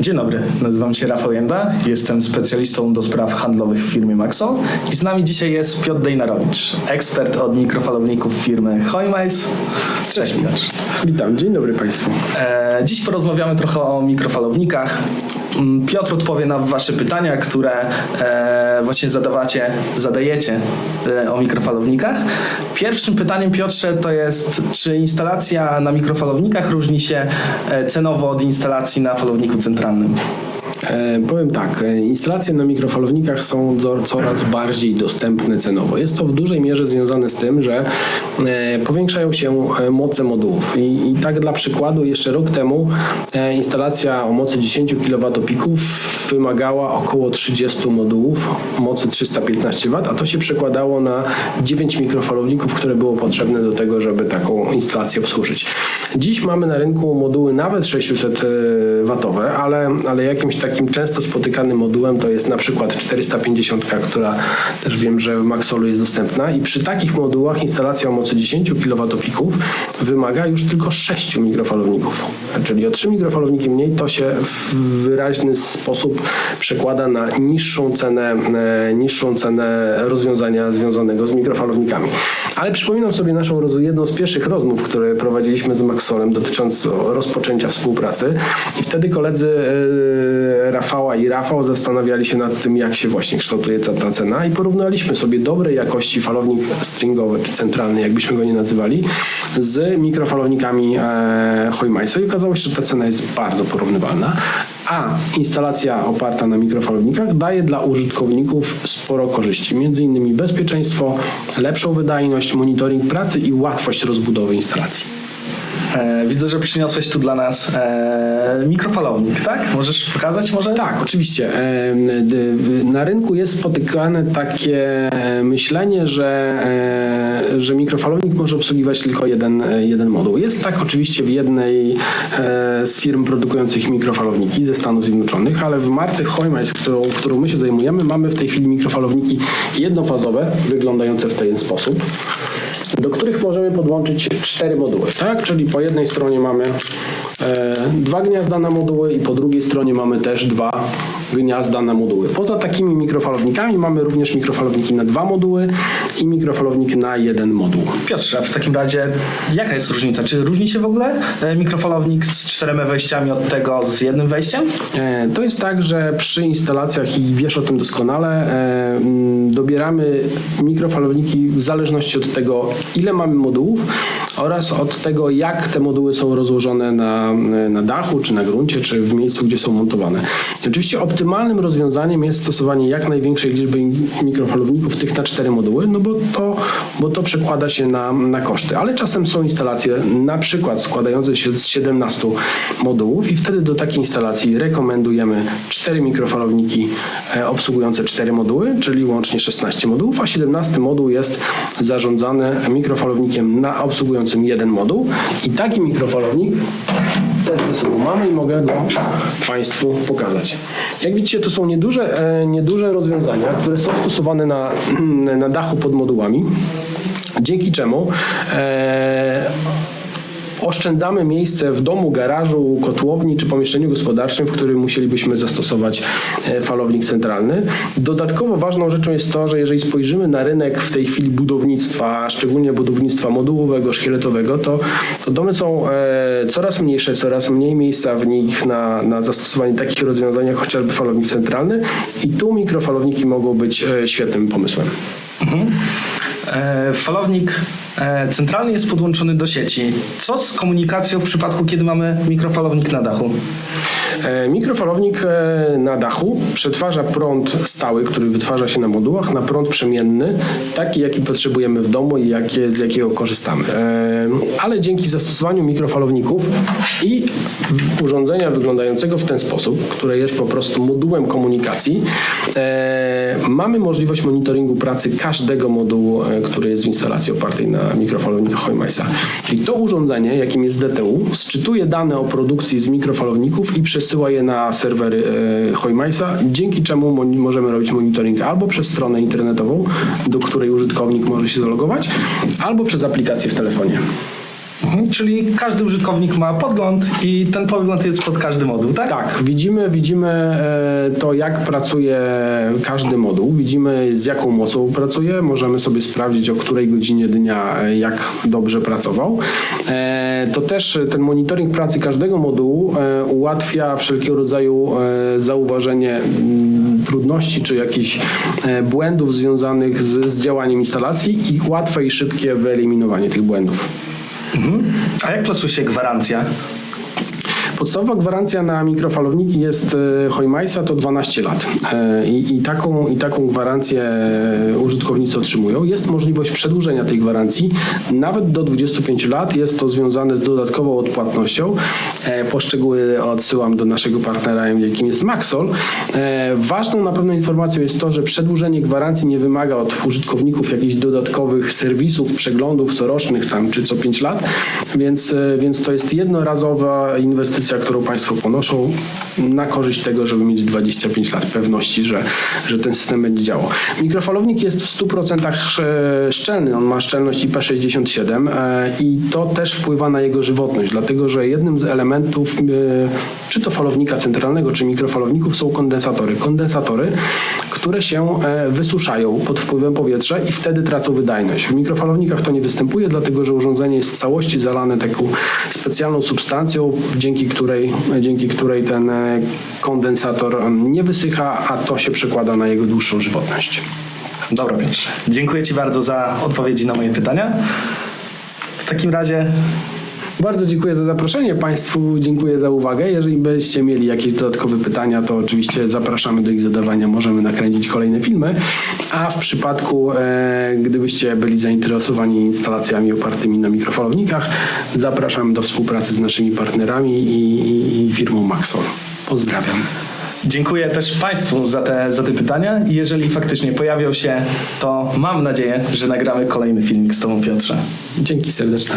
Dzień dobry, nazywam się Rafał Jenda, jestem specjalistą do spraw handlowych w firmie Maxol i z nami dzisiaj jest Piotr Dejnarowicz, ekspert od mikrofalowników firmy Hoimais. Cześć Piotr. Witam, dzień dobry Państwu. E, dziś porozmawiamy trochę o mikrofalownikach. Mm, Piotr odpowie na Wasze pytania, które e, właśnie zadawacie, zadajecie e, o mikrofalownikach. Pierwszym pytaniem, Piotrze, to jest, czy instalacja na mikrofalownikach różni się e, cenowo od instalacji na falowniku centralnym? E, powiem tak, e, instalacje na mikrofalownikach są coraz bardziej dostępne cenowo. Jest to w dużej mierze związane z tym, że e, powiększają się moce modułów. I, I tak dla przykładu, jeszcze rok temu instalacja o mocy 10 kWp wymagała około 30 modułów mocy 315 W, a to się przekładało na 9 mikrofalowników, które było potrzebne do tego, żeby taką instalację obsłużyć. Dziś mamy na rynku moduły nawet 600 watowe, ale, ale jakimś takim często spotykanym modułem to jest na przykład 450, która też wiem, że w Maxolu jest dostępna. I przy takich modułach instalacja o mocy 10 kWp wymaga już tylko 6 mikrofalowników. Czyli o 3 mikrofalowniki mniej to się w wyraźny sposób przekłada na niższą cenę, e, niższą cenę rozwiązania związanego z mikrofalownikami. Ale przypominam sobie naszą jedną z pierwszych rozmów, które prowadziliśmy z Maxolem dotyczącą rozpoczęcia współpracy i wtedy koledzy e, Rafała i Rafał zastanawiali się nad tym, jak się właśnie kształtuje ta, ta cena i porównaliśmy sobie dobrej jakości falownik stringowy czy centralny, jakbyśmy go nie nazywali, z mikrofalownikami e, Hoymaisa i okazało się, że ta cena jest bardzo porównywalna, a instalacja oparta na mikrofalownikach daje dla użytkowników sporo korzyści, innymi bezpieczeństwo, lepszą wydajność, monitoring pracy i łatwość rozbudowy instalacji. E, widzę, że przyniosłeś tu dla nas e, mikrofalownik, tak? Możesz pokazać może? Tak, oczywiście. D- Na rynku jest spotykane takie e, myślenie, że, e, że mikrofalownik może obsługiwać tylko jeden, e, jeden moduł. Jest tak oczywiście w jednej e, z firm produkujących mikrofalowniki ze Stanów Zjednoczonych, ale w marce Hoymais, którą, którą my się zajmujemy, mamy w tej chwili mikrofalowniki jednofazowe, wyglądające w ten sposób do których możemy podłączyć cztery moduły, tak? Czyli po jednej stronie mamy e, dwa gniazda na moduły i po drugiej stronie mamy też dwa gniazda na moduły. Poza takimi mikrofalownikami mamy również mikrofalowniki na dwa moduły i mikrofalownik na jeden moduł. Piotrze, w takim razie jaka jest różnica? Czy różni się w ogóle e, mikrofalownik z czterema wejściami od tego z jednym wejściem? E, To jest tak, że przy instalacjach, i wiesz o tym doskonale, e, dobieramy mikrofalowniki w zależności od tego, ile mamy modułów oraz od tego, jak te moduły są rozłożone na, na dachu, czy na gruncie, czy w miejscu, gdzie są montowane. Oczywiście optymalnym rozwiązaniem jest stosowanie jak największej liczby mikrofalowników tych na cztery moduły, no bo to, bo to przekłada się na, na koszty. Ale czasem są instalacje na przykład składające się z 17 modułów i wtedy do takiej instalacji rekomendujemy cztery mikrofalowniki e, obsługujące cztery moduły, czyli łącznie 16 modułów, a 17 moduł jest zarządzany mikrofalownikiem na obsługującym jeden moduł i taki mikrofalownik też ze sobą mamy i mogę go Państwu pokazać. Jak widzicie, to są nieduże, e, nieduże rozwiązania, które są stosowane na, na dachu pod modułami, dzięki czemu e, oszczędzamy miejsce w domu, garażu, kotłowni czy pomieszczeniu gospodarczym, w którym musielibyśmy zastosować e, falownik centralny. Dodatkowo ważną rzeczą jest to, że jeżeli spojrzymy na rynek w tej chwili budownictwa, szczególnie budownictwa modułowego, szkieletowego, to, to domy są e, coraz mniejsze, coraz mniej miejsca w nich na, na zastosowanie takich rozwiązań jak chociażby falownik centralny i tu mikrofalowniki mogą być e, świetnym pomysłem. E, falownik e, centralny jest podłączony do sieci. Co z komunikacją w przypadku, kiedy mamy mikrofalownik na dachu? E, Mikrofalownik e, na dachu przetwarza prąd stały, który wytwarza się na modułach, na prąd przemienny, taki jaki potrzebujemy w domu i jakie, z jakiego korzystamy. E, Ale dzięki zastosowaniu mikrofalowników i urządzenia wyglądającego w ten sposób, które jest po prostu modułem komunikacji, mamy możliwość monitoringu pracy każdego modułu, który jest w instalacji opartej na mikrofalownikach Hoymaisa. Czyli to urządzenie, jakim jest DTU, sczytuje dane o produkcji z mikrofalowników i przesyła je na serwery e, Hoymaisa, dzięki czemu mo- możemy robić monitoring albo przez stronę internetową, do której użytkownik może się zalogować, albo przez aplikację w telefonie. Mhm, czyli każdy użytkownik ma podgląd i ten podgląd jest pod każdy moduł, tak? Tak, widzimy, widzimy e, to, jak pracuje każdy moduł, widzimy z jaką mocą pracuje, możemy sobie sprawdzić, o której godzinie dnia e, jak dobrze pracował. E, To też ten monitoring pracy każdego modułu ułatwia wszelkiego rodzaju zauważenie mm, trudności czy jakichś błędów związanych z, z działaniem instalacji i łatwe i szybkie wyeliminowanie tych błędów. A jak plasuje się gwarancja? Podstawowa gwarancja na mikrofalowniki jest e, Hojmajsa to 12 lat E, I, i, taką, i taką gwarancję e, użytkownicy otrzymują. Jest możliwość przedłużenia tej gwarancji nawet do 25 lat. Jest to związane z dodatkową odpłatnością. Poszczegóły odsyłam do naszego partnera, jakim jest Maxol. Ważną na pewno informacją jest to, że przedłużenie gwarancji nie wymaga od użytkowników jakichś dodatkowych serwisów, przeglądów corocznych tam czy co 5 lat, więc, więc to jest jednorazowa inwestycja, którą Państwo ponoszą na korzyść tego, żeby mieć 25 lat pewności, że, że ten system będzie działał. Mikrofalownik jest w 100% sz- szczelny, on ma szczelność IP67 e, i to też wpływa na jego żywotność, dlatego że jednym z elementów e, czy to falownika centralnego, czy mikrofalowników są kondensatory. Kondensatory, które się e, wysuszają pod wpływem powietrza i wtedy tracą wydajność. W mikrofalownikach to nie występuje, dlatego że urządzenie jest w całości zalane taką specjalną substancją, dzięki której, dzięki której ten e, kondensator nie wysycha, a to się przekłada na jego dłuższą żywotność. Dobra, Piotrze. Dziękuję Ci bardzo za odpowiedzi na moje pytania. W takim razie Bardzo dziękuję za zaproszenie. Państwu dziękuję za uwagę. Jeżeli byście mieli jakieś dodatkowe pytania, to oczywiście zapraszamy do ich zadawania. Możemy nakręcić kolejne filmy. A w przypadku, e, gdybyście byli zainteresowani instalacjami opartymi na mikrofalownikach, zapraszamy do współpracy z naszymi partnerami i, i, i firmą Maxol. Pozdrawiam. dziękuję też Państwu za te, za te pytania i jeżeli faktycznie pojawią się, to mam nadzieję, że nagramy kolejny filmik z Tobą, Piotrze. Dzięki serdeczne.